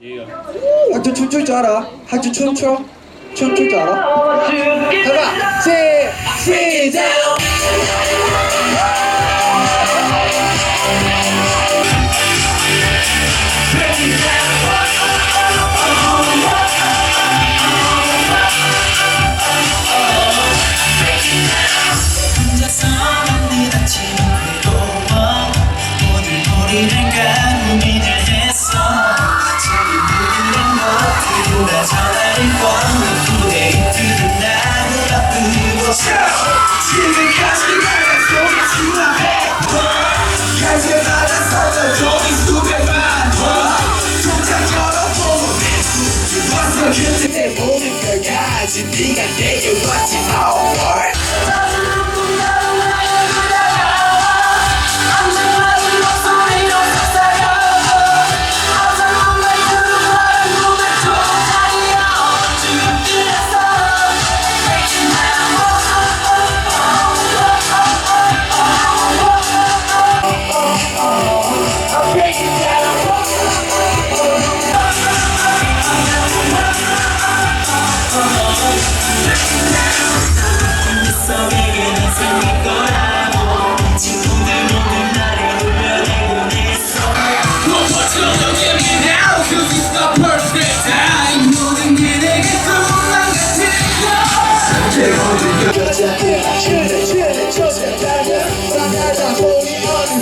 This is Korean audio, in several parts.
하트 춤출 줄 알아? 하트 춤춰? 춤출 줄 알아? 해봐! 시, 시작! 혼자서 맘이 다치는 괴로워 오늘 머리를 감고민 지금까지 나의 속에 지나해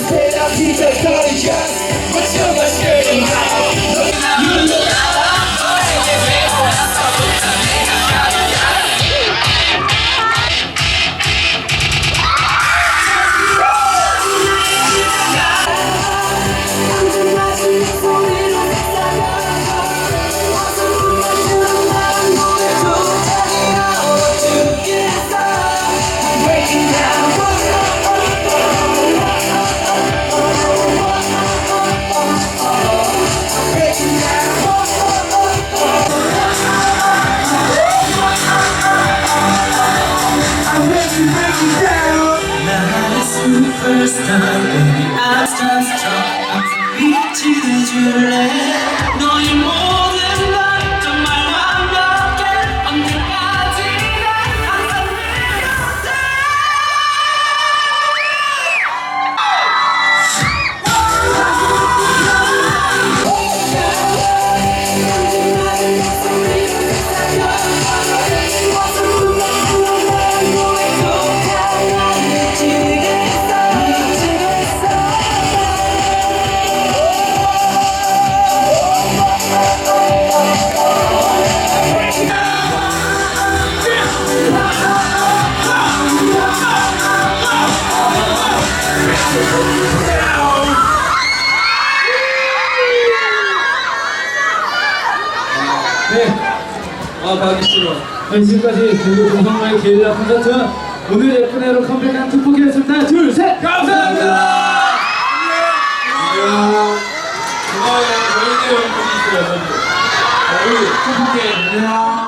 보니 어느새 superstar baby I'm starstruck 미치게 줄래 너의 네. 아, 가기 싫어. 네, 지금까지 전국 동성마의 게릴라 콘서트 오늘 예쁜 애로 컴백한 투포기였습니다. 둘, 셋! 감사합니다! 안녕. 고마워요. 저희들 분이 있어요. 우리 투포기 안녕.